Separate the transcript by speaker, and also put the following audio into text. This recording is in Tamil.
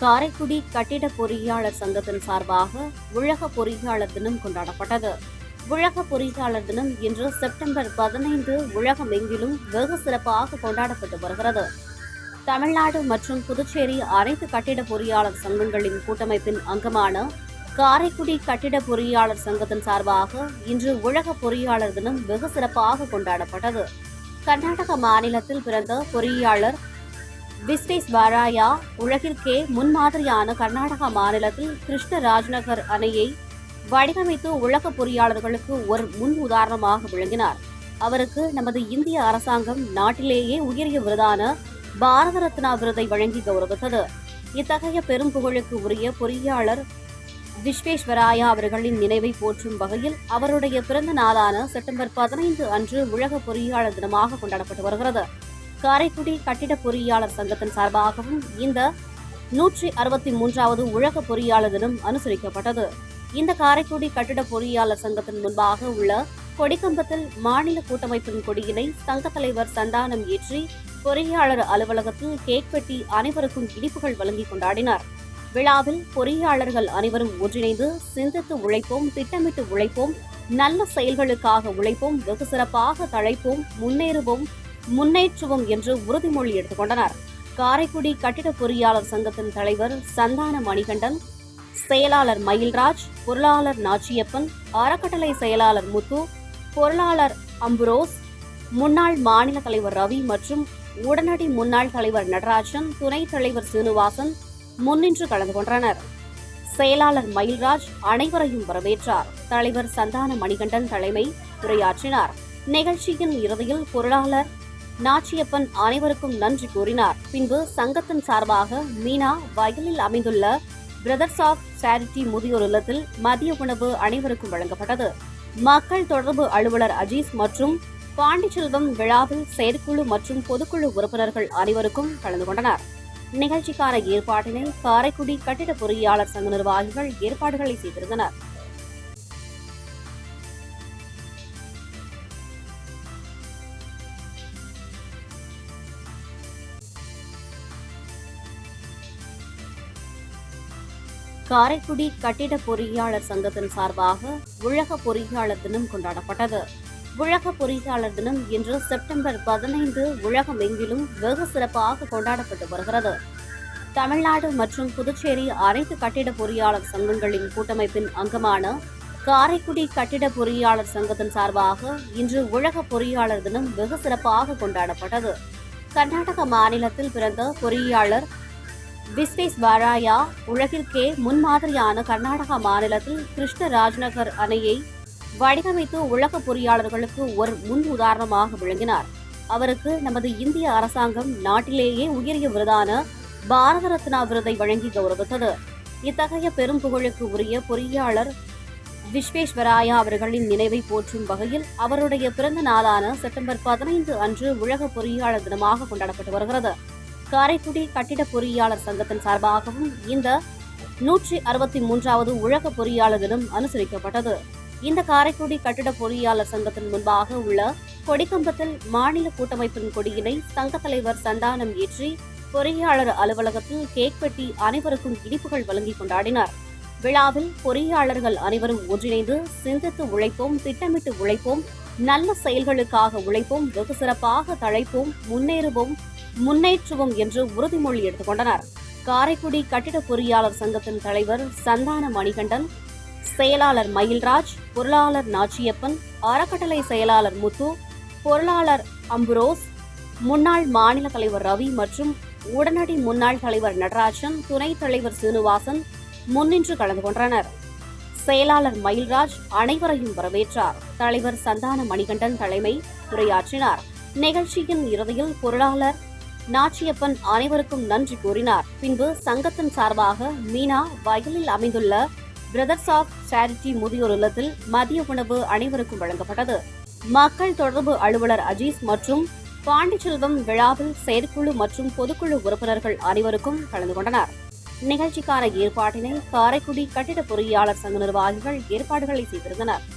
Speaker 1: காரைக்குடி கட்டிட பொறியாளர் சங்கத்தின் சார்பாக உலக பொறியாளர் தினம் கொண்டாடப்பட்டது. உலக பொறியாளர் தினம் இன்று செப்டம்பர் பதினைந்து உலகமெங்கிலும் வெகு சிறப்பாக கொண்டாடப்பட்டு வருகிறது. தமிழ்நாடு மற்றும் புதுச்சேரி அனைத்து கட்டிட பொறியாளர் சங்கங்களின் கூட்டமைப்பின் அங்கமான காரைக்குடி கட்டிட பொறியாளர் சங்கத்தின் சார்பாக இன்று உலக பொறியாளர் தினம் வெகு சிறப்பாக கொண்டாடப்பட்டது. கர்நாடக மாநிலத்தில் பிறந்த பொறியாளர் விஸ்வேஸ்வராயா உலகிற்கே முன்மாதிரியான கர்நாடகா மாநிலத்தில் கிருஷ்ண ராஜ்நகர் அணையை வடிவமைத்து உலக பொறியாளர்களுக்கு ஒரு முன் உதாரணமாக விளங்கினார். அவருக்கு நமது இந்திய அரசாங்கம் நாட்டிலேயே உயரிய விருதான பாரத ரத்னா விருதை வழங்கி கௌரவித்தது. இத்தகைய பெரும் புகழுக்கு உரிய பொறியாளர் விஸ்வேஸ்வராயா அவர்களின் நினைவை போற்றும் வகையில் அவருடைய பிறந்த நாளான செப்டம்பர் பதினைந்து அன்று உலக பொறியாளர் தினமாக கொண்டாடப்பட்டு வருகிறது. காரைக்குடி கட்டிட பொறியாளர் சங்கத்தின் சார்பாகவும் இந்த நூற்றி அறுபத்தி மூன்றாவது உலக பொறியாளர் தினம் அனுசரிக்கப்பட்டது. இந்த காரைக்குடி கட்டிட பொறியாளர் சங்கத்தின் முன்பாக உள்ள கொடிக்கம்பத்தில் மாநில கூட்டமைப்பின் கொடியினை சங்க தலைவர் சந்தானம் ஏற்றி பொறியாளர் அலுவலகத்தில் கேக் வெட்டி அனைவருக்கும் இனிப்புகள் வழங்கி கொண்டாடினார். விழாவில் பொறியாளர்கள் அனைவரும் ஒன்றிணைந்து சிந்தித்து உழைப்போம் திட்டமிட்டு உழைப்போம் நல்ல செயல்களுக்காக உழைப்போம் வெகு சிறப்பாக தழைப்போம் முன்னேறுவோம் முன்னேற்றுவோம் என்று உறுதிமொழி எடுத்துக்கொண்டனர். காரைக்குடி கட்டிட பொறியாளர் சங்கத்தின் தலைவர் சந்தான மணிகண்டன் செயலாளர் மயில்ராஜ் பொருளாளர் நாச்சியப்பன் அறக்கட்டளை செயலாளர் முத்து பொருளாளர் அம்புரோஸ் முன்னாள் மாநில தலைவர் ரவி மற்றும் உடனடி முன்னாள் தலைவர் நடராஜன் துணைத் தலைவர் சீனிவாசன் முன்னின்று கலந்து கொண்டனர். செயலாளர் மயில்ராஜ் அனைவரையும் வரவேற்றார். தலைவர் சந்தான மணிகண்டன் தலைமை உரையாற்றினார். நிகழ்ச்சியின் இறுதியில் பொருளாளர் நாச்சியப்பன் அனைவருக்கும் நன்றி கூறினார். பின்பு சங்கத்தின் சார்பாக மீனா வயலில் அமைந்துள்ள பிரதர்ஸ் ஆஃப் சேரிட்டி முதியோர் இல்லத்தில் மதிய உணவு அனைவருக்கும் வழங்கப்பட்டது. மக்கள் தொடர்பு அலுவலர் அஜீஸ் மற்றும் பாண்டிச்செல்வம் விழாவில் செயற்குழு மற்றும் பொதுக்குழு உறுப்பினர்கள் அனைவருக்கும் கலந்து கொண்டனர். நிகழ்ச்சிக்கான ஏற்பாட்டினை காரைக்குடி கட்டிட பொறியாளர் சங்க நிர்வாகிகள் ஏற்பாடுகளை செய்திருந்தனர். காரைக்குடி கட்டிட பொறியாளர் சங்கத்தின் சார்பாக உலக பொறியாளர் தினம் கொண்டாடப்பட்டது. உலக பொறியாளர் தினம் இன்று செப்டம்பர் பதினைந்து உலகம் எங்கிலும் வெகு சிறப்பாக கொண்டாடப்பட்டு வருகிறது. தமிழ்நாடு மற்றும் புதுச்சேரி அனைத்து கட்டிட பொறியாளர் சங்கங்களின் கூட்டமைப்பின் அங்கமான காரைக்குடி கட்டிட பொறியாளர் சங்கத்தின் சார்பாக இன்று உலக பொறியாளர் தினம் வெகு சிறப்பாக கொண்டாடப்பட்டது. கர்நாடக மாநிலத்தில் பிறந்த பொறியாளர் விஸ்வேஸ்வராயா உலகிற்கே முன்மாதிரியான கர்நாடகா மாநிலத்தில் கிருஷ்ண ராஜ்நகர் அணையை வடிவமைத்து உலக பொறியாளர்களுக்கு ஒரு முன் உதாரணமாக விளங்கினார். அவருக்கு நமது இந்திய அரசாங்கம் நாட்டிலேயே உயரிய விருதான பாரத ரத்னா விருதை வழங்கி கௌரவித்தது. இத்தகைய பெரும் புகழுக்கு உரிய பொறியாளர் விஸ்வேஸ்வராயா அவர்களின் நினைவை போற்றும் வகையில் அவருடைய பிறந்த நாளான செப்டம்பர் பதினைந்து அன்று உலக பொறியாளர் தினமாக கொண்டாடப்பட்டு வருகிறது. காரைக்குடி கட்டிட பொறியாளர் சங்கத்தின் சார்பாகவும் இந்த நூற்றி அறுபத்தி மூன்றாவது உலக பொறியாளர் தினம் அனுசரிக்கப்பட்டது. இந்த காரைக்குடி கட்டிட பொறியாளர் சங்கத்தின் முன்பாக உள்ள கொடிக்கம்பத்தில் மாநில கூட்டமைப்பின் கொடியினை சங்க தலைவர் சந்தானம் ஏற்றி பொறியாளர் அலுவலகத்தில் கேக் வெட்டி அனைவருக்கும் இனிப்புகள் வழங்கி கொண்டாடினார். விழாவில் பொறியாளர்கள் அனைவரும் ஒன்றிணைந்து சிந்தித்து உழைப்போம் திட்டமிட்டு உழைப்போம் நல்ல செயல்களுக்காக உழைப்போம் வெகு சிறப்பாக தழைப்போம் முன்னேறுவோம் முன்னேற்றுவோம் என்று உறுதிமொழி எடுத்துக்கொண்டனர். காரைக்குடி கட்டிட பொறியாளர் சங்கத்தின் தலைவர் சந்தான மணிகண்டன் செயலாளர் மயில்ராஜ் பொருளாளர் நாச்சியப்பன் அறக்கட்டளை செயலாளர் முத்து பொருளாளர் அம்புரோஸ் முன்னாள் மாநில தலைவர் ரவி மற்றும் உடனடி முன்னாள் தலைவர் நடராஜன் துணைத் தலைவர் சீனிவாசன் முன்னின்று கலந்து கொண்டனர். செயலாளர் மயில்ராஜ் அனைவரையும் வரவேற்றார். தலைவர் சந்தான மணிகண்டன் தலைமை உரையாற்றினார். நிகழ்ச்சியின் இறுதியில் பொருளாளர் நாச்சியப்பன் அனைவருக்கும் நன்றி கூறினார். பின்பு சங்கத்தின் சார்பாக மீனா வயலில் அமைந்துள்ள பிரதர்ஸ் ஆஃப் சேரிட்டி முதியோர் இல்லத்தில் மதிய உணவு அனைவருக்கும் வழங்கப்பட்டது. மக்கள் தொடர்பு அலுவலர் அஜீஸ் மற்றும் பாண்டிச்செல்வம் விழாவில் செயற்குழு மற்றும் பொதுக்குழு உறுப்பினர்கள் அனைவருக்கும் கலந்து கொண்டனர். நிகழ்ச்சிக்கான ஏற்பாட்டினை காரைக்குடி கட்டிட பொறியாளர் சங்க நிர்வாகிகள் ஏற்பாடுகளை செய்திருந்தனர்.